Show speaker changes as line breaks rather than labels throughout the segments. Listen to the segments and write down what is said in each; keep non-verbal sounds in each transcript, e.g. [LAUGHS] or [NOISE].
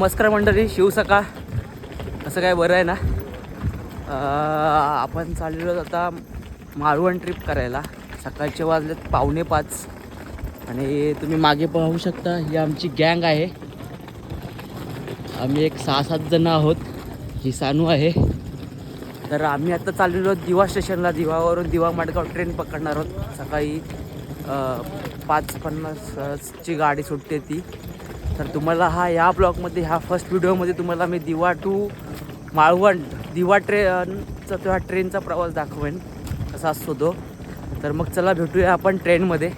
नमस्कार मंडळी शिवसका कसं काय बरं आहे ना? आपण चाललेलो आहोत आता माळवण ट्रिप करायला. सकाळचे वाजलेत पावणे पाच. आणि तुम्ही मागे पाहू शकता ही आमची गँग आहे. आम्ही एक सहा सात जण आहोत. ही सानू आहे. तर आम्ही आता चाललेलो आहोत दिवा स्टेशनला. दिवावरून दिवा माडगाव ट्रेन पकडणार आहोत. सकाळी पाच पन्नासची गाडी सुटते ती. तर तुम्हाला हा या ब्लॉगमध्ये ह्या फर्स्ट व्हिडिओमध्ये तुम्हाला मी दिवा टू माळवण दिवा ट्रेनचा तो ट्रेनचा प्रवास दाखवेन कसा असतो तो. तर मग चला भेटूया आपण ट्रेनमध्ये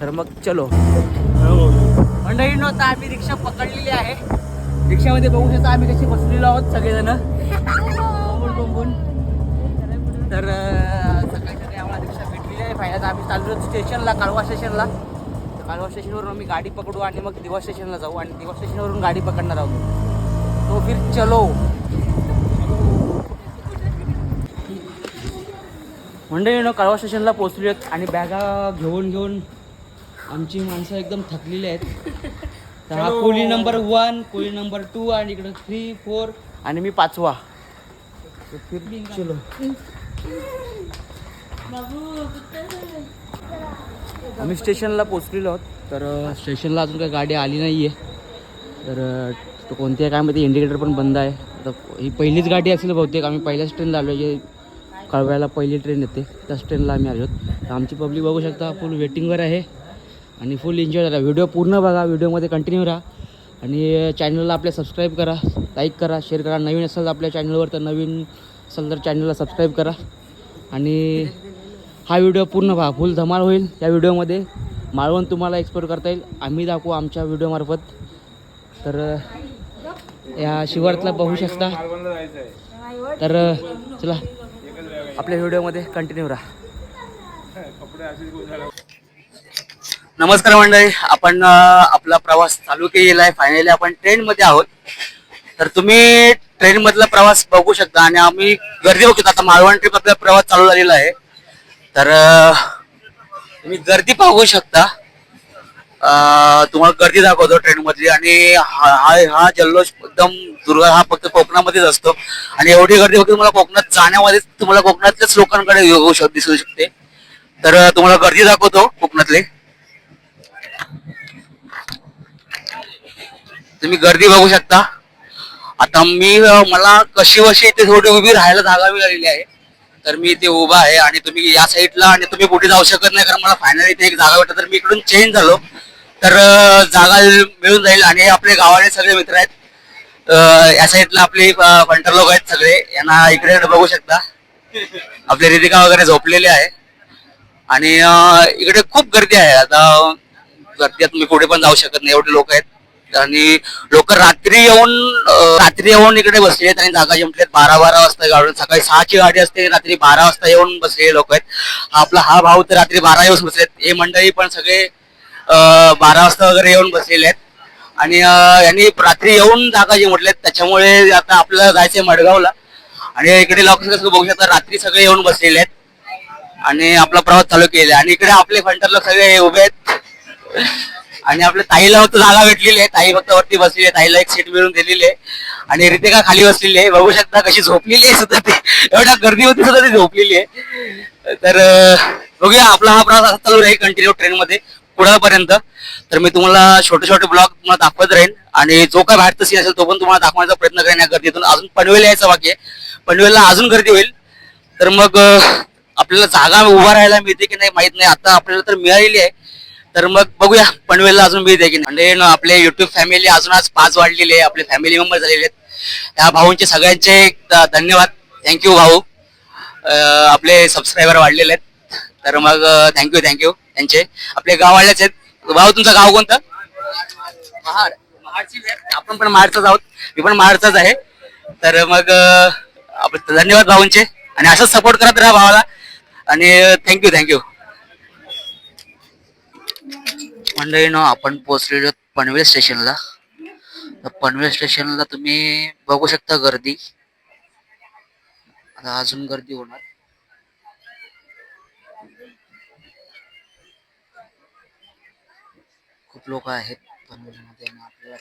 तर मग चलो. मंडळी नव्हता आम्ही रिक्षा पकडलेली आहे. रिक्षामध्ये बघू शकता आम्ही कशी बसलेलो आहोत सगळेजण. बोंबून बोंबून. तर सकाळी सकाळी आम्हाला रिक्षा भेटलेली आहे. फायदा आम्ही चाललो स्टेशनला काळवा स्टेशनला कालवा स्टेशनवरून आम्ही गाडी पकडू आणि मग दिवा स्टेशनला जाऊ आणि दिवा स्टेशनवरून गाडी पकडणार आहोत. तो फिर चलो. मंडळी नो कालवा स्टेशनला पोहोचली आहेत आणि बॅगा घेऊन घेऊन आमची माणसं एकदम थकलेली आहेत. तर हा Koli number one Koli number two आणि इकडं थ्री फोर आणि मी पाचवा. चलो. आम्ही स्टेशनला पोचलेलो आहोत. तर स्टेशनला अजून काही गाडी आली नाही आहे तर तो कोणत्या काय माहिती इंडिकेटर पण बंद आहे. आता ही पहिलीच गाडी असेल बहुतेक. आम्ही पहिल्याच ट्रेनला आलो जे कळव्याला पहिली ट्रेन येते त्याच ट्रेनला आम्ही आलो तर आमची पब्लिक बघू शकता फुल वेटिंगवर आहे. आणि फुल एन्जॉय करा. व्हिडिओ पूर्ण बघा. व्हिडिओमध्ये कंटिन्यू राहा. आणि चॅनलला आपल्या सबस्क्राईब करा. लाईक करा. शेअर करा. नवीन असाल आपल्या चॅनलवर तर नवीन असाल तर चॅनलला सबस्क्राईब करा. आणि हा व्हिडिओ पूर्ण पहा फुल धमाल होईल. या व्हिडिओमध्ये मालवण तुम्हाला एक्सप्लोर करता येईल. आम्ही दाखवू आमच्या व्हिडिओमार्फत तर या शिवारातला बघू शकता. तर चला. आपल्या व्हिडिओमध्ये कंटिन्यू राहा. नमस्कार मंडळी आपण आपला प्रवास चालू केलेला आहे. फायनली आपण ट्रेनमध्ये आहोत. तर तुम्ही ट्रेनमधला प्रवास बघू शकता आणि आम्ही गर्दी बघू शकता. आता मालवण ट्रिप आपला प्रवास चालू झालेला आहे. तर तुम्ही गर्दी पाहू शकता. तुम्हाला गर्दी दाखवतो ट्रेन मधली आणि हा हा- हा जल्लोष एकदम दुर्गा हा फक्त कोकणामध्येच असतो. आणि एवढी गर्दी फक्त तुम्हाला कोकणात जाण्यामध्येच तुम्हाला कोकणातल्याच लोकांकडे होऊ शक दिसू शकते. तर तुम्हाला गर्दी दाखवतो कोकणातली. तुम्ही गर्दी बघू शकता. आता मी मला कशी वशी इथे थोडी उभी राहायला जागा मिळालेली आहे. तर मी इथे उभा आहे आणि तुम्ही या साईडला आणि तुम्ही कुठे जाऊ शकत नाही कारण मला फायनली इथे एक जागा भेटत तर मी इकडून चेंज झालो. तर जागा मिळून जाईल आणि आपले गावाने सगळे मित्र आहेत. या साईडला आपले फंटर लोक आहेत सगळे. यांना इकडे बघू शकता. आपले रितिका वगैरे झोपलेले आहे. आणि इकडे खूप गर्दी आहे. आता गर्दी तुम्ही कुठे पण जाऊ शकत नाही. एवढे लोक आहेत. आणि लोक रात्री येऊन रात्री येऊन इकडे बसले आहेत आणि जागा जिंकलेत बारा बारा वाजता गाडून सकाळी सहाची गाडी असते रात्री बारा वाजता येऊन बसलेले लोक आहेत. हा आपला हा भाऊ तर रात्री बारा येऊन बसलेत. हे मंडळी पण सगळे बारा वाजता वगैरे येऊन बसलेले आहेत. आणि यांनी रात्री येऊन जागा जे त्याच्यामुळे आता आपल्याला जायचंय मडगावला. आणि इकडे लोक कसं बघू शकता रात्री सगळे येऊन बसलेले आहेत. आणि आपला प्रवास चालू केलेला आहे आणि इकडे आपले फंटर लोक सगळे उभे आहेत. आणि आपल्या ताईला फक्त जागा भेटलेली आहे. ताई फक्त वरती बसलेली आहे. ताईला एक सीट मिळून दिलेली आहे. आणि रितिका खाली बसलेली आहे. बघू शकता कशी झोपलेली आहे सुद्धा ती. एवढ्या गर्दीमध्ये सुद्धा ती झोपलेली आहे. तर बघूया. आपला हा प्रवास असा चालू राहील कंटिन्यू ट्रेनमध्ये पुढापर्यंत. तर मी तुम्हाला छोटे छोटे ब्लॉग तुम्हाला दाखवत राहीन. आणि जो काय बाहेरचा सीन असेल तो पण तुम्हाला दाखवण्याचा प्रयत्न करेन या गर्दीतून. अजून पनवेल यायचा बाकी आहे. पनवेलला अजून गर्दी होईल. तर मग आपल्याला जागा उभा राहायला मिळते की नाही माहीत नाही. आता आपल्याला तर मिळालेली आहे. तर मग बघूया. पनवेलला अजून मिळते की म्हणजे आपले युट्यूब फॅमिली अजून आज पाच वाढलेले आहे. आपले फॅमिली मेंबर झालेले आहेत. या भाऊंचे सगळ्यांचे धन्यवाद. थँक्यू भाऊ. आपले सबस्क्रायबर वाढलेले आहेत. तर मग थँक्यू थँक्यू त्यांचे. आपले गाव वाढलेच आहेत. भाऊ तुमचं गाव कोणतं? महाड. महाडची आपण पण महाडचाच आहोत. मी पण महाडचाच आहे. तर मग आपण धन्यवाद भाऊंचे. आणि असंच सपोर्ट करत राहा भावाला. आणि थँक्यू थँक्यू मंडळी न आपण पोहोचलेलो पनवेल स्टेशनला. तर पनवेल स्टेशनला तुम्ही बघू शकता गर्दी. आता अजून गर्दी होणार. खूप लोक आहेत पनवेलमध्ये आपल्याला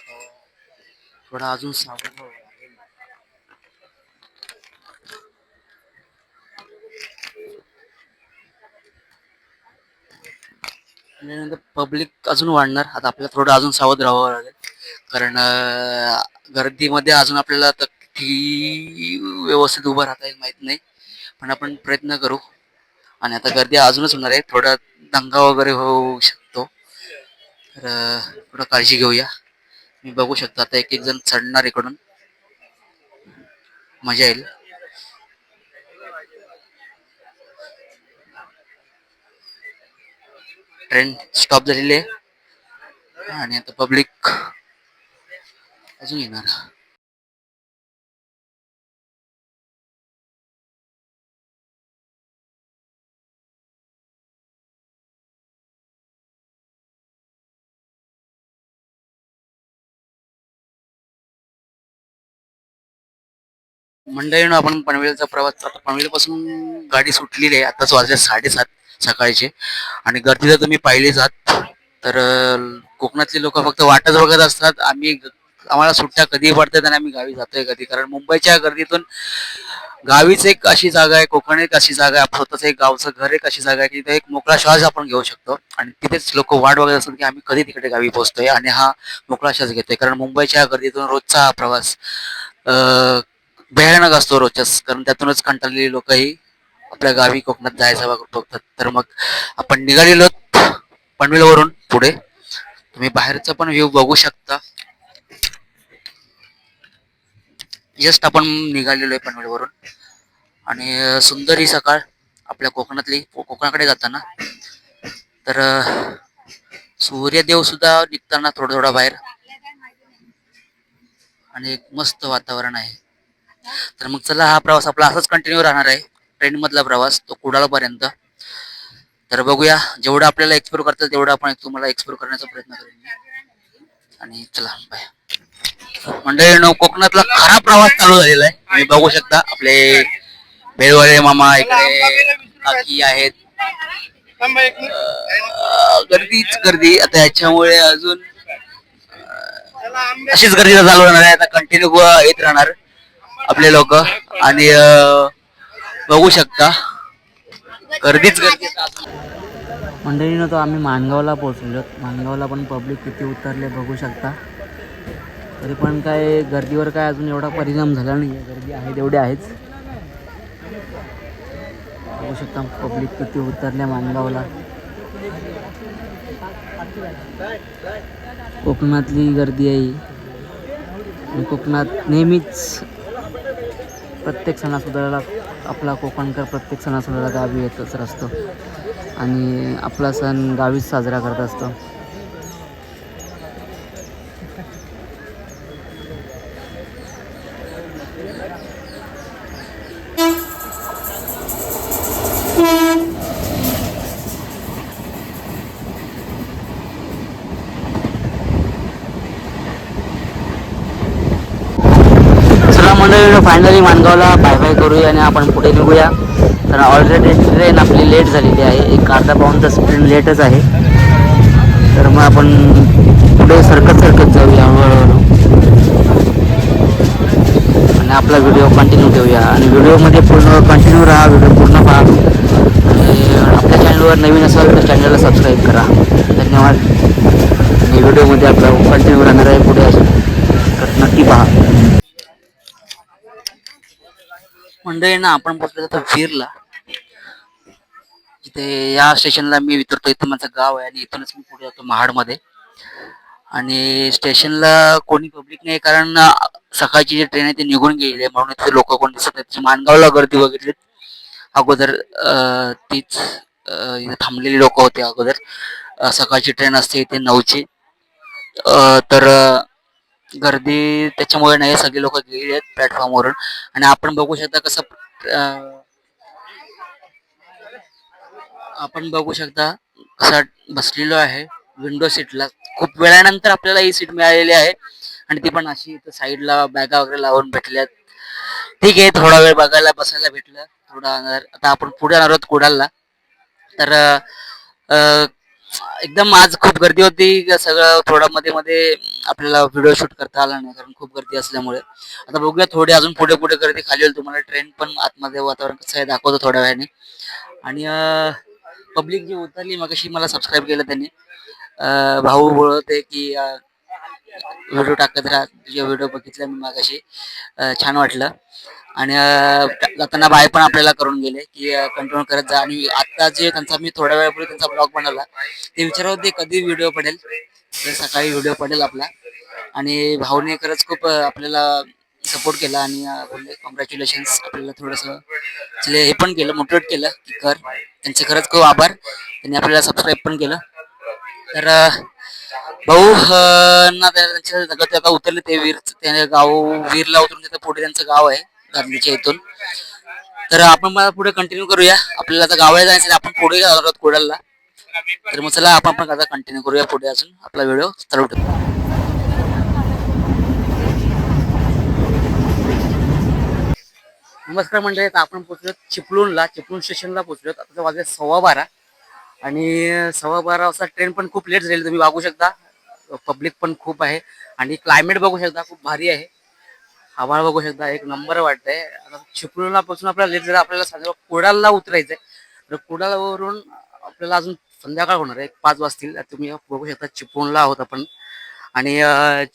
थोडा अजून सावध आणि नंतर पब्लिक अजून वाढणार. आता आपल्याला थोडं अजून सावध राहावं लागेल. कारण गर्दीमध्ये अजून आपल्याला तर किती व्यवस्थित उभं राहता येईल माहीत नाही. पण आपण प्रयत्न करू. आणि आता गर्दी अजूनच होणार आहे. थोडा दंगा वगैरे होऊ शकतो. तर थोडं काळजी घेऊया. मी बघू शकतो. आता एक एक जण चढणार इकडून. मजा येईल. ट्रेन स्टॉप झालेली आहे आणि आता पब्लिक अजून येणार. मंडळीनं आपण पनवेलचा प्रवास आता पनवेलपासून गाडी सुटलेली आहे. आताच वाजले साडेसात. सकाळचे. आणि गर्दी जर तुम्ही पाहिली आहात तर कोकणातले लोक फक्त वाटच बघत असतात. आम्ही आम्हाला सुट्ट्या कधी पडतात आणि आम्ही गावी जातोय कधी. कारण मुंबईच्या गर्दीतून गावीच एक अशी जागा आहे कोकण एक अशी जागा आहे स्वतःच एक गावचं घर एक अशी जागा आहे की तिथे एक मोकळा श्वास आपण घेऊ शकतो. आणि तिथेच लोक वाट बघत असतात की आम्ही कधी तिकडे गावी पोहोचतोय आणि हा मोकळा श्वास घेतोय. कारण मुंबईच्या गर्दीतून रोजचा हा प्रवास भयानक असतो रोजच्याच. कारण त्यातूनच कंटाळलेली लोकही आपल्या गावी कोकणात जायचा बघतात. तर मग आपण निघालेलो पनवेलवरून पुढे. तुम्ही बाहेरचा पण व्ह्यू बघू शकता. जस्ट आपण निघालेलो आहे पनवेलवरून. आणि सुंदर ही सकाळ आपल्या कोकणातली कोकणाकडे जाताना. तर सूर्यदेव सुद्धा निघताना थोडा थोडा बाहेर. आणि एक मस्त वातावरण आहे. तर मग चला हा प्रवास आपला असाच कंटिन्यू राहणार आहे. ट्रेन मधला प्रवास तो कुडाळपर्यंत. तर बघूया जेवढं आपल्याला एक्सप्लोर करता तेवढं आपण तुम्हाला एक्सप्लोर करण्याचा प्रयत्न करू. आणि चला बाय मंडळी कोकणातला खरा प्रवास चालू झालेला आहे. तुम्ही बघू शकता आपले बेळवाळे मामा इकडे काकी आहेत. गर्दीच गर्दी. आता याच्यामुळे अजून अशीच गर्दी चालू राहणार आहे. आता कंटिन्यू येत राहणार आपले लोक. आणि बघू शकता. गर्दीच गर्दी. मंडळीनं तो आम्ही माणगावला पोहोचलो माणगावला पण पब्लिक किती उतरले बघू शकता. तरी पण काय गर्दीवर काय अजून एवढा परिणाम झाला नाही आहे गर्दी आहे तेवढी आहेच. बघू शकता पब्लिक किती उतरले माणगावला. कोकणातली गर्दी आहे कोकणात नेहमीच प्रत्येक सणासुदाला आपला कोकणकर प्रत्येक सणासुदाला गावी येतच असतो आणि आपला सण गावीच साजरा करत असतो चला मंडळी फायनली माणगावला बाय बाय करूया आणि आपण पुढे निघूया. तर ऑलरेडी ट्रेन आपली लेट झालेली आहे. एक अर्धा पाऊन तास ट्रेन लेटच आहे. तर मग आपण पुढे सरकत सरकत जाऊया. हळूहळू आणि आपला व्हिडिओ कंटिन्यू ठेवूया. आणि व्हिडिओमध्ये पूर्ण कंटिन्यू राहा. व्हिडिओ पूर्ण पहा. आणि आपल्या चॅनलवर नवीन असाल तर चॅनलला सबस्क्राईब करा. धन्यवाद. आणि व्हिडिओमध्ये आपला कंटिन्यू राहणार आहे पुढे असेल तर नक्की पहा. मंडळी ना आपण बसलो आता वीरला तिथे या स्टेशनला मी उतरतो इथं माझं गाव आहे आणि इथूनच मी पुढे जातो महाडमध्ये. आणि स्टेशनला कोणी पब्लिक नाही कारण सकाळची जी ट्रेन आहे ती निघून गेली आहे. म्हणून इथे लोक कोण दिसत नाही माणगावला गर्दी बघितली अगोदर तीच इथे थांबलेली लोक होते अगोदर. सकाळची ट्रेन असते इथे नऊची. तर गर्दी त्याच्यामुळे नाही सगळे लोक गेले आहेत प्लॅटफॉर्मवरून आणि आपण बघू शकता कसं आपण बघू शकता कसा बसलेलो आहे विंडो सीटला खूप वेळानंतर आपल्याला ही सीट मिळालेली आहे. आणि ती पण अशी इथं साईडला बॅगा वगैरे लावून भेटल्यात. ठीक आहे थोडा वेळ बघायला बसायला भेटलं. थोडा आता आपण पुढे आहोत कुडालला तर एकदम आज खूप गर्दी होती. सगळं थोडं मध्ये मध्ये आपल्याला व्हिडिओ शूट करता आला नाही कारण खूप गर्दी असल्यामुळे. आता बघूया थोडी अजून पुढे पुढे गर्दी खाली होईल. तुम्हाला ट्रेन पण आतमध्ये वातावरण कसं आहे दाखवतो थोड्या वेळाने. आणि पब्लिक जी उतरली मग मला सबस्क्राईब केलं त्यांनी. भाऊ बोलत आहे की व्हिडिओ टाकत राहा. तुझे व्हिडिओ बघितले मी मागाशी. छान वाटलं. आणि जाताना बाय पण आपल्याला करून गेले की कंट्रोल करत जा. आणि आता जे त्यांचा मी थोड्या वेळापूर्वी त्यांचा ब्लॉग बनवला ते विचारत होते कधी व्हिडिओ पडेल? तर सकाळी व्हिडिओ पडेल आपला. आणि भाऊने खरंच खूप आपल्याला सपोर्ट केला आणि बोलले कॉंग्रॅच्युलेशन्स आपल्याला थोडंसं हे पण केलं मोटिवेट केलं की कर. त्यांचे खरंच खूप आभार. त्यांनी आपल्याला सबस्क्राईब पण केलं. तर भाऊ ना त्यांच्या जागा आता उतरले ते वीर त्याने गाव वीरला उतरून तिथं पुढे त्यांचं गाव आहे गांधीच्या इथून. तर आपण मला पुढे कंटिन्यू करूया. आपल्याला आता गावाला जायचं आपण पुढे जाणार आहोत कोडालला तर मग चला आपण पण आता कंटिन्यू करूया पुढे अजून आपला व्हिडिओ चालू ठेवू नमस्कार मंडळी आता आपण पोहोचलो चिपळूणला चिपळूण स्टेशनला पोहोचलो आता वाजले सव्वा बारा. आणि सव्वा बारा वाजता ट्रेन पण खूप लेट झाली तुम्ही बघू शकता. पब्लिक पण खूप आहे. आणि क्लायमेट बघू शकता खूप भारी आहे. आभाळ बघू शकता एक नंबर वाटतंय. आता चिपळूणला पासून आपल्याला लेट झाला आपल्याला सांगा कुडालला उतरायचंय. तर कुडालवरून आपल्याला अजून संध्याकाळ होणार आहे एक पाच वाजतील. तुम्ही बघू शकता चिपळूणला आहोत आपण. आणि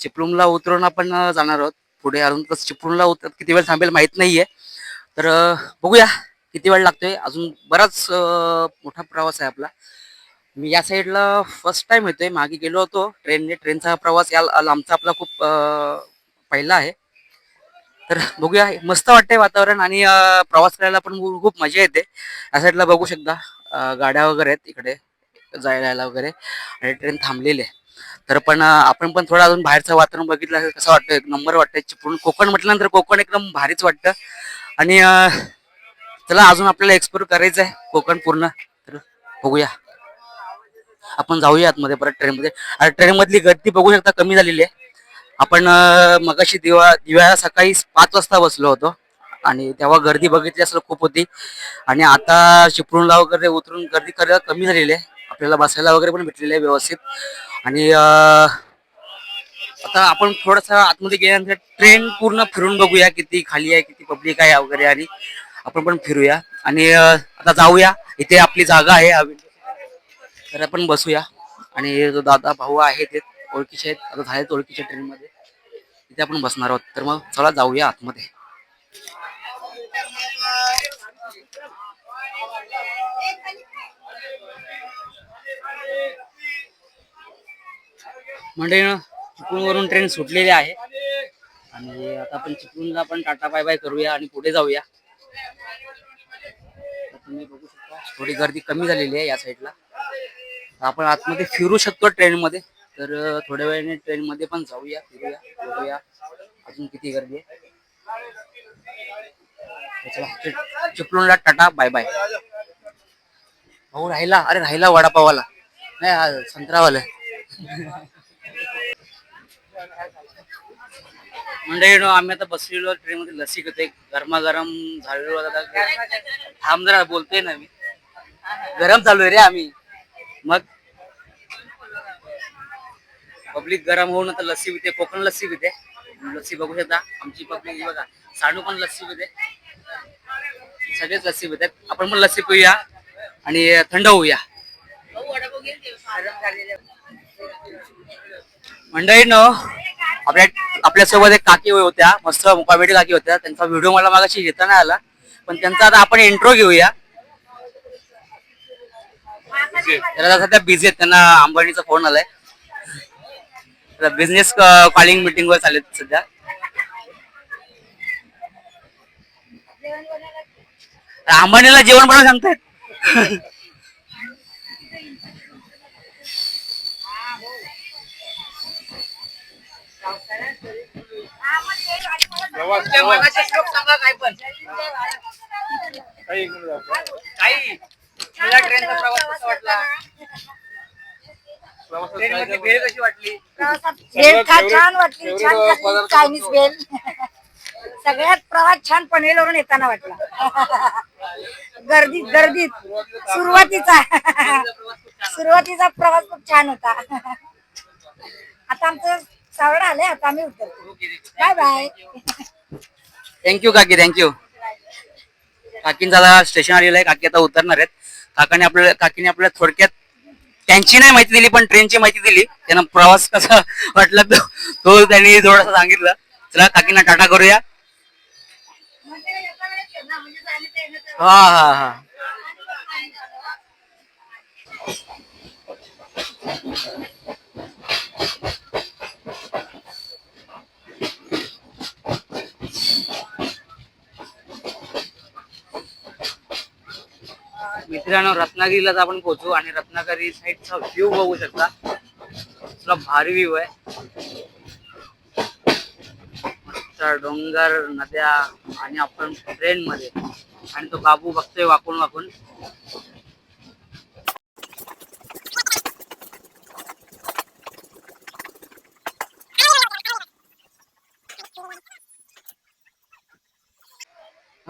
चिपळूणला उतरून आपण जाणार आहोत. पुढे अजून तसं चिपळूणला उतर किती वेळ थांबेल माहीत नाहीये. तर बघूया. किती वेळ लागतोय? अजून बराच मोठा प्रवास आहे आपला. मी या साईडला फर्स्ट टाइम येतोय. मागे गेलो होतो. ट्रेनने ट्रेनचा प्रवास या लांबचा आपला खूप पहिला आहे. तर बघूया. मस्त वाटतंय वातावरण आणि प्रवास करायला पण खूप मजा येते. या साईडला बघू शकता गाड्या वगैरे आहेत इकडे जायला वगैरे. आणि ट्रेन थांबलेली आहे. तर पण आपण पण थोडं अजून बाहेरचं वातावरण बघितलं असेल कसं वाटतं एक नंबर वाटतं चिपळूण कोकण म्हटल्यानंतर कोकण एकदम भारीच वाटतं. आणि चला अजून आपल्याला एक्सप्लोर करायचं आहे कोकण पूर्ण. तर बघूया. आपण जाऊया आतमध्ये परत ट्रेनमध्ये आणि ट्रेनमधली गर्दी बघू शकता कमी झालेली आहे. आपण मगाशी दिवा दिव्या सकाळी पाच वाजता बसलो होतो. आणि तेव्हा गर्दी बघितली असं खूप होती. आणि आता चिपळूणला वगैरे उतरून गर्दी करायला कमी झालेली आहे. आपल्याला बसायला वगैरे पण भेटलेली आहे व्यवस्थित. आणि आता आपण थोडंसं आतमध्ये गेल्यानंतर ट्रेन पूर्ण फिरून बघूया किती खाली आहे किती पब्लिक आहे वगैरे. आणि आपण पण फिरूया. आणि आता जाऊया. इथे आपली जागा आहे. तर आपण बसूया. आणि जो दादा भाऊ आहे ते ओळखीचे आहेत. आता झालेत ओळखीच्या ट्रेन मध्ये तिथे आपण बसणार आहोत. तर मग चला जाऊया आतमध्ये. म्हणजे चिपळूणवरून ट्रेन सुटलेली आहे. आणि आता आपण चिपळूणला पण टाटा बाय बाय करूया आणि पुढे जाऊया. तुम्ही बघू शकता थोडी गर्दी कमी झालेली आहे या साईडला. आपण आतमध्ये फिरू शकतो ट्रेनमध्ये तर थोड्या वेळाने ट्रेन मध्ये पण जाऊया फिरूया बघूया अजून किती गर्दी आहे. चिपळूणला टाटा बाय बाय भाऊ राहिला अरे राहिला वडापावाला नाही संत्रावाला [LAUGHS] म्हणजे आम्ही आता बसलेलो ट्रेन मध्ये लसी घेतोय गरमागरम झालेलो आता. थांब जरा बोलतोय ना मी. गरम चालू आहे रे आम्ही. मग? पब्लिक गरम होऊन आता लस्सी पिते कोकण लस्सी पिते. लस्सी बघू शकता आमची पब्लिक बघा साडू पण लस्सी पिते. सगळेच लस्सी पितात आपण पण लस्सी पिऊया आणि थंड होऊया. मंडळी न आपल्या आपल्यासोबत एक काकी होत्या मस्त कॉमेडी काकी होत्या. त्यांचा व्हिडिओ मला मागाशी घेता नाही आला. पण त्यांचा आता आपण इंट्रो घेऊया. सध्या बिझी आहेत त्यांना अंबानीचा फोन आलाय. बिझनेस कॉलिंग मिटिंग वर चालेल सध्या. अंबानीला जेवण बनवून सांगतायत. सांगा काय पण. काही तुला ट्रेनचा प्रवास कसा वाटला? ट्रेनमधली भेळ कशी वाटली?
भेल खा छान वाटली छान खाल्ली चायनीज भेल सगळ्यात प्रवास छान पनवेलवरून येताना वाटला. गर्दीत गर्दीत सुरुवातीचा
सुरुवातीचा प्रवास खूप छान होता. आता आमचं सावड आले आता आम्ही उतरतो बाय बाय
थँक्यू काकी थँक्यू काकींचा स्टेशन आलेलं आहे काकी आता उतरणार आहेत. काकाने आपल्याला काकीने आपल्याला थोडक्यात त्यांची नाही माहिती दिली पण ट्रेनची माहिती दिली. त्यांना प्रवास कसा वाटला तो तो त्यांनी थोडासा सांगितलं. चला काकींना टाटा करूया. हा हा हा. मित्रांनो रत्नागिरीलाच आपण पोहोचू आणि रत्नागिरी साईडचा व्ह्यू बघू शकता. तुला भारी व्ह्यू आहे. मस्त डोंगर नद्या आणि आपण ट्रेन मध्ये. आणि तो बाबू बघतोय वाकून वाकून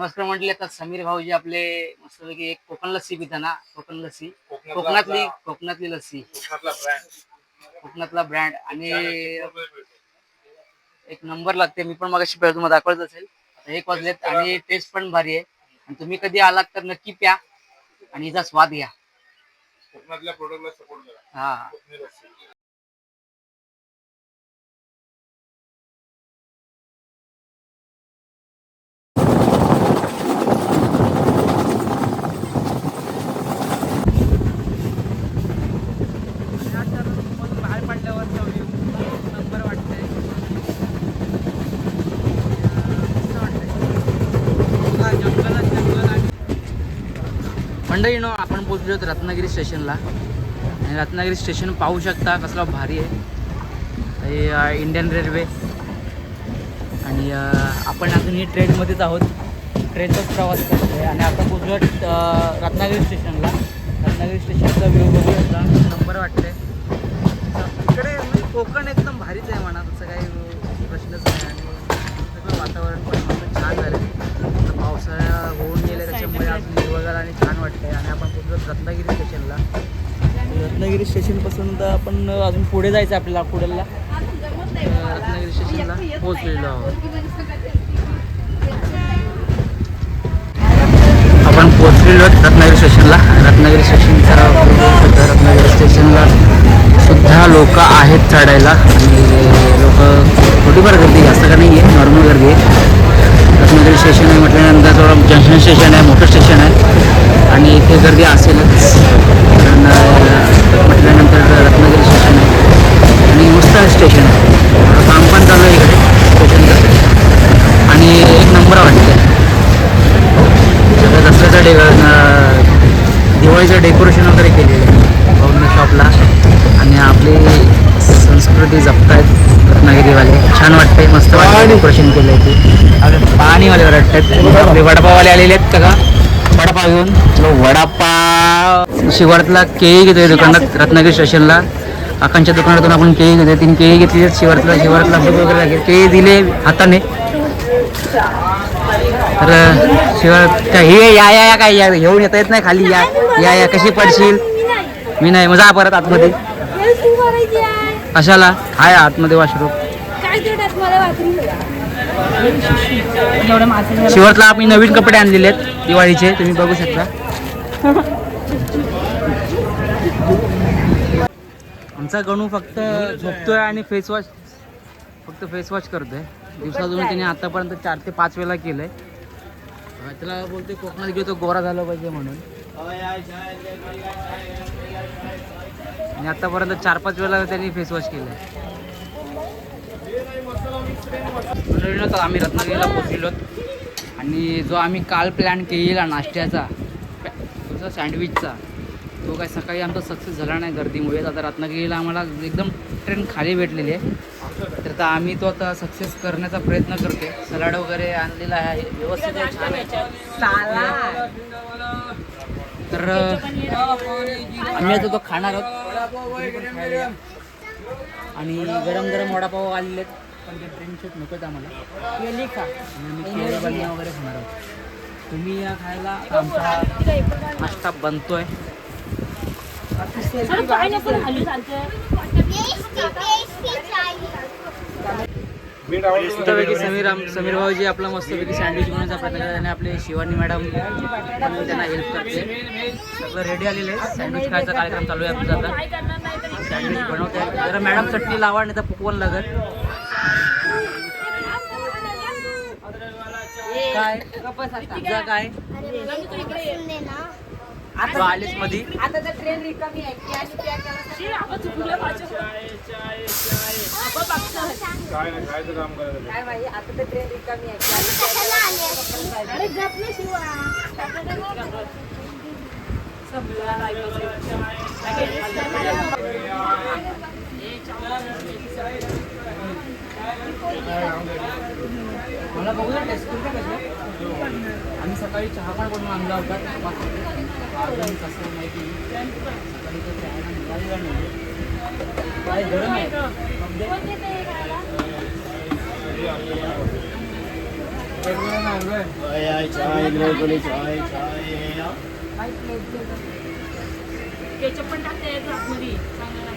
मस्त म्हटले आता समीर भाऊजी आपले मस्तपैकी एक कोकण लस्सी पिताना कोकण लस्सी. कोकणातली कोकणातली लस्सी. कोकणातला ब्रँड आणि एक नंबर लागते मी पण मग तुम्हाला दाखवत असेल. आता एक वाजलेत आणि टेस्ट पण भारी आहे. आणि तुम्ही कधी आलात तर नक्की प्या आणि हिचा स्वाद घ्या.
कोकणातल्या प्रोडक्टला सपोर्ट करा.
हा.
कोकणी.
बाहेर पडल्यावर नंबर वाटतंय मंडळी नो आपण पोहोचलो रत्नागिरी स्टेशनला. आणि रत्नागिरी स्टेशन पाहू शकता कसला भारी आहे. हे इंडियन रेल्वे आणि आपण अजून ही ट्रेनमध्येच आहोत. ट्रेनचाच प्रवास करतो आहे आणि आता पोहोचलो रत्नागिरी स्टेशनला. रत्नागिरी स्टेशनचा व्ह्यू बघू शकता नंबर वाटते इकडे म्हणजे कोकण एकदम भारीच आहे म्हणा. तसं काही प्रश्नच नाही. आणि सगळं वातावरण पण छान झालं आहे पावसाळा होऊन गेले त्याच्यामुळे अजून हिरवगार आणि छान वाटतंय. आणि आपण पोहोचलो रत्नागिरी स्टेशनला रत्नागिरी स्टेशनपासून तर आपण अजून पुढे जायचं आपल्याला पुढेला रत्नागिरी स्टेशनला पोहोचलेलो आहोत. आपण पोहोचलेलो आहोत रत्नागिरी स्टेशनला रत्नागिरी स्टेशनचा सुद्धा रत्नागिरी स्टेशनला सुद्धा लोक आहेत चढायला. आणि लोक थोडीफार गर्दी जास्त का नाही आहे नॉर्मल गर्दी आहे. रत्नागिरी स्टेशन आहे म्हटल्यानंतर थोडं जंक्शन स्टेशन आहे मोठं स्टेशन आहे. आणि इथे गर्दी असेलच. कारण म्हटल्यानंतर रत्नागिरी स्टेशन आहे. आणि मस्त स्टेशन आहे. काम पण चालू आहे इकडे स्टेशनचं आणि एक नंबर वाटतं. सगळं दसऱ्याचं डे दिवाळीचं डेकोरेशन वगैरे केलेलं आहे. पाहून शॉपला आणि आपली संस्कृती जपतायत रत्नागिरीवाले. छान वाटतंय मस्त वाटतं डेकोरेशन केलं आहे ते. पाणीवाले वाटतात आपले वडापाववाले आलेले आहेत का वडापाव घेऊन. वडापाव. शिवारातला केळी घेतोय दुकानात रत्नागिरी स्टेशनला. काकांच्या दुकानातून आपण केळी घेतोय. तीन केळी घेतली शिवारातला. शिवारातला वगैरे लागेल. केळी दिले हाताने. तर काय हे या या या काय या? घेऊन येता येत नाही खाली. या या या. कशी पडशील? मी नाही. मग जा परत आतमध्ये. कशाला? आहे आतमध्ये वॉशरूम शिवरला आम्ही नवीन कपडे आणलेले आहेत दिवाळीचे तुम्ही बघू शकता. आमचा गणू फक्त झोपतोय आणि फेस वॉश फक्त फेस वॉश करतोय. दिवसातून त्याने आतापर्यंत चार ते पाच वेळा केलंय. त्याला बोलतोय कोकणात गेलो तो गोरा झाला पाहिजे म्हणून. आणि आतापर्यंत चार पाच वेळा त्यांनी फेस वॉश केलंय. तर आम्ही रत्नागिरीला पोचलेलो आणि जो आम्ही काल प्लॅन केलेला नाश्त्याचा तुझा सँडविचचा तो काय सकाळी आमचा सक्सेस झाला नाही गर्दीमुळे. आता रत्नागिरीला आम्हाला एकदम ट्रेन खाली भेटलेली आहे. तर आता आम्ही तो आता सक्सेस करण्याचा प्रयत्न करतोय. सलाड वगैरे आणलेला आहे. व्यवस्थित छान आहे. तर आम्ही आता तो खाणार आहोत. आणि गरम गरम वडापाव आलेले आहेत. पण ते शूट नकोच आम्हाला. केली आणि केळी वगैरे खाणार आहोत. तुम्ही या खायला आमचा नाश्ता बनतोय.
नको
मस्तपैकी समीर आम- समीर भाऊजी आपला मस्तपैकी सँडविच बनवण्याचा प्रयत्न करतात आणि आपले शिवानी मॅडम त्यांना हेल्प करते. सगळं रेडी आलेलं आहे. सँडविच खायचा कार्यक्रम चालू आहे आपला आता. सँडविच बनवते आहे. जरा मॅडम चटणी लावा नाही तर फुकवून लागत काय? तुझा काय? आलीसमध्ये
आता तर ट्रेन रिकामी आहे. की आणि त्या
आपण चुकलं
काय नाही खायचं काम करायचं
काय माहिती आता तर ट्रेन रिकामी आहे. की आणि त्या त्याला
अरे गप ना शिवा.
मला बघूया टेस्ट करू का आम्ही सकाळी चहा पण बनवून आणला होता. अजून कसं माहिती सकाळी तर चहा निघालेला नाही. काय गरम आहे.
केचप पण टाकते आतमध्ये चांगला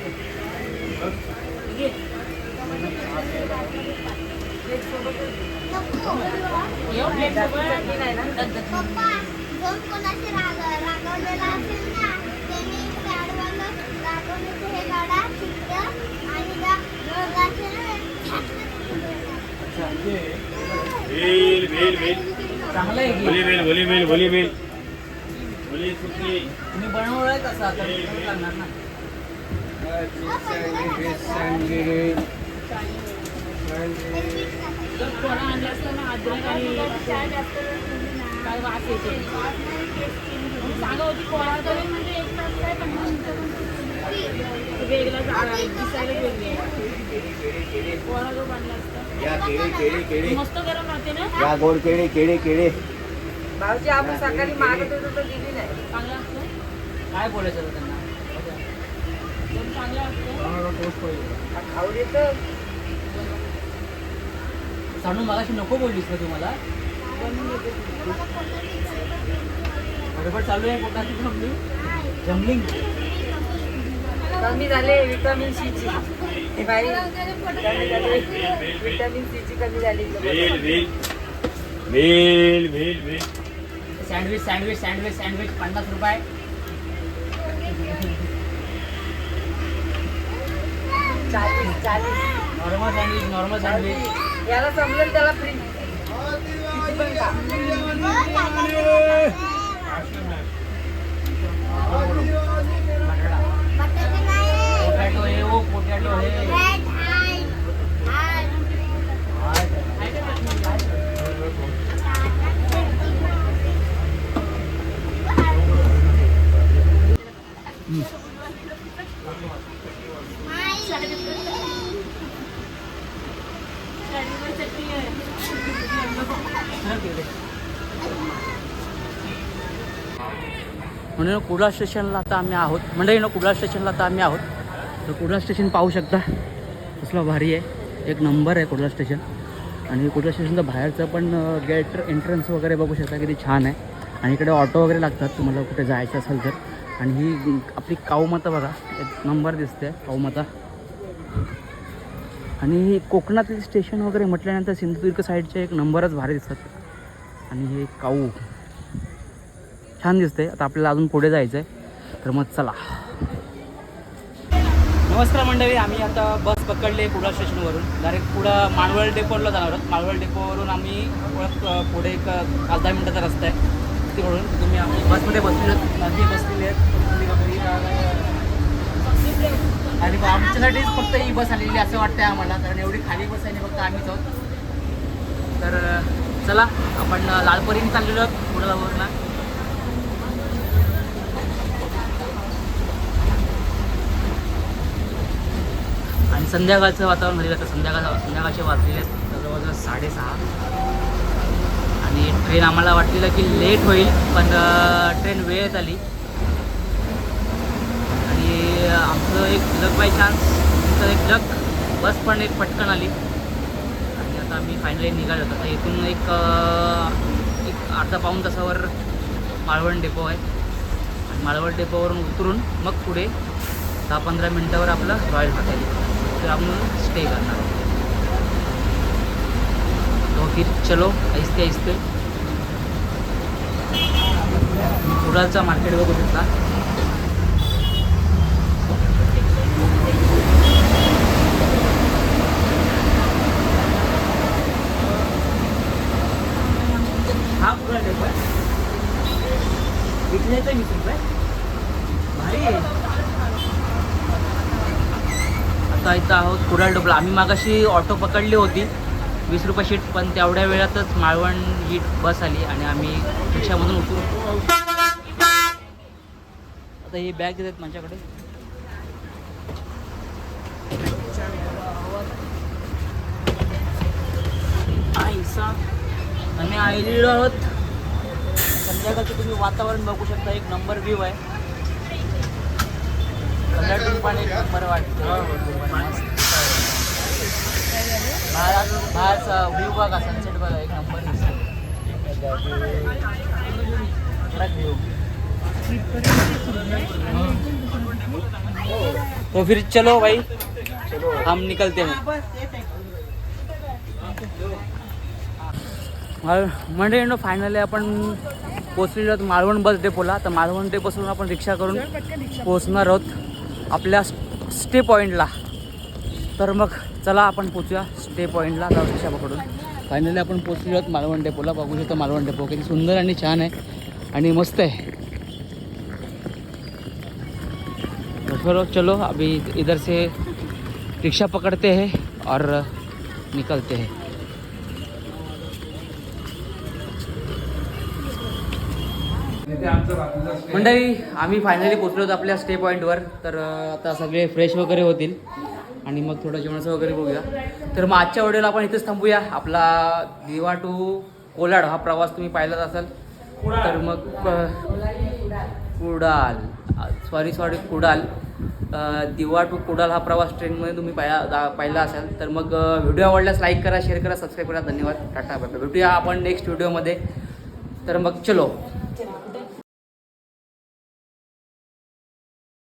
लागेल घे. येऊ
ना
चांगलं आहे की
भली भेल भली सुटली
तुम्ही बनवलंय कसं आता बनवून ना
वेगळा जागा दिसायला वेगळी बांधला असता. मस्त गरम राहते ना?
या गोड केळी केळी केळी.
भाऊजी आपण सकाळी मागत होतो तर दिली नाही.
चांगला असतं?
काय बोलायचं होतं त्यांना?
चांगला असतं?
खाऊ देतं.
सांडू मगाशी नको बोललीस ना तुम्हाला बरोबर चालू आहे पोटाची जमलिंग जमलिंग
कमी झाले विटामिन सी ची. हे बाई कमी झाले. विटामिन सी ची कमी झाली.
सँडविच सँडविच सँडविच सँडविच पन्नास रुपये.
चालीस चालीस
नॉर्मल सँडविच नॉर्मल सँडविच
याला समजेल त्याला फ्री पण का
बटाटा
बटाटे नाही
पोटॅटो हे ओ पोटॅटो हे
रेड आय आय
चटणी आहे
म्हणून कुडाळ स्टेशनला आता आम्ही आहोत. म्हणजे ना कुडाळ स्टेशनला आता आम्ही आहोत. तर कुडाळ स्टेशन पाहू शकता. कसलं भारी आहे. एक नंबर आहे कुडाळ स्टेशन. आणि कुडाळ स्टेशनचं बाहेरचं पण गेट एंट्रन्स वगैरे बघू शकता. किती छान आहे. आणि इकडे ऑटो वगैरे लागतात. तुम्हाला कुठे जायचं असेल तर. आणि ही आपली काऊमाता बघा. एक नंबर दिसते काऊमाता. आणि कोकणातील स्टेशन वगैरे म्हटल्यानंतर सिंधुदुर्ग साईडचे एक नंबरच भारी दिसतात. आणि हे काऊ. छान दिसते आता आपल्याला अजून पुढे जायचं आहे तर मग चला. नमस्कार मंडळी आम्ही आता बस पकडली कुडा स्टेशनवरून. डायरेक्ट पुढं माळवळ डेपोला जाणार आहोत. माळवळ डेपोवरून आम्ही पुढे एक पाच दहा मिनटाचा रस्ता आहे. तिकडून तुम्ही आम्ही बसमध्ये बसले बाकी बसलेले आहेत. बसलेली आणि आमच्यासाठीच फक्त ही बस आलेली असं वाटतं आहे आम्हाला. कारण एवढी खाली बस आहे फक्त आम्हीच आहोत. तर चला आपण लालपरीने चाललेलो आहोत पुढं आणि संध्याकाळचं वातावरण झालेलं आता संध्याकाळ संध्याकाळचे वाजलेले आहेत. जवळजवळ साडेसहा. आणि ट्रेन आम्हाला वाटलेलं की लेट होईल पण ट्रेन वेळेत आली. आणि आमचं एक लक बाय चान्स तर एक लक बस पण एक पटकन आली. आणि आता आम्ही फायनली निघालो. होतो आता इथून एक एक अर्धा पाऊण तासावर मालवण डेपो आहे. आणि मालवण डेपोवरून उतरून मग पुढे दहा पंधरा मिनटावर आपलं रॉयल हॉटेल तर स्टे करणार तो फिर चलो ऐसते ऐसते कुडालचा मार्केट बघू शकता। हा कुडाल आहे विकण्याचं वीस रुपये भारी आहे. आता इथं आहोत. कुडाल डोबला आम्ही मागाशी ऑटो पकडली होती. वीस रुपये शीट पण तेवढ्या वेळातच माळवण ही बस आली आणि आम्ही रिक्षामधून उतरू. आता ही बॅग देतात माझ्याकडे. आम्ही आलेलो आहोत. संध्याकाळचं तुम्ही वातावरण बघू शकता. एक नंबर व्ह्यू आहे. संध्याकाळी पण एक नंबर वाटतं बाहेर बाहेरचा व्ह्यू बघा सनसेट बघा एक नंबर व्ह्यू. तो फिर चलो भाई. हम निकलते हैं. म्हणजे फायनली आपण पोचलेलो आहोत मालवण बस डेपोला तर मालवण डेपोपासून आपण रिक्षा करून पोचणार आहोत. आपल्या स्टे पॉईंटला तर मग चला आपण पोचूया स्टे पॉईंटला जाऊ रिक्षा पकडून. फायनली आपण पोचलो आहोत मालवण डेपोला. बघू शकतो मालवण डेपो किती सुंदर आणि छान आहे आणि मस्त आहे. फिर चलो चलो अभी इधर से रिक्शा पकड़ते हैं और निकलते हैं. मंडळी आम्ही फायनली पोचलो होतो आपल्या स्टे पॉईंटवर तर आता सगळे फ्रेश वगैरे होतील. आणि मग थोडं जेवणाचं वगैरे बघूया. तर मग आजच्या व्हिडिओला आपण इथेच थांबूया. आपला दिवा टू कोलाड हा प्रवास तुम्ही पाहिलाच असाल. तर मग कुडाल. Sorry sorry Kudal. दिवा टू कुडाल हा प्रवास ट्रेनमध्ये तुम्ही पाहिला पाहिला असाल. तर मग व्हिडिओ आवडल्यास लाईक करा शेअर करा सबस्क्राईब करा. धन्यवाद. टाटा भेटूया आपण नेक्स्ट व्हिडिओमध्ये तर मग चलो.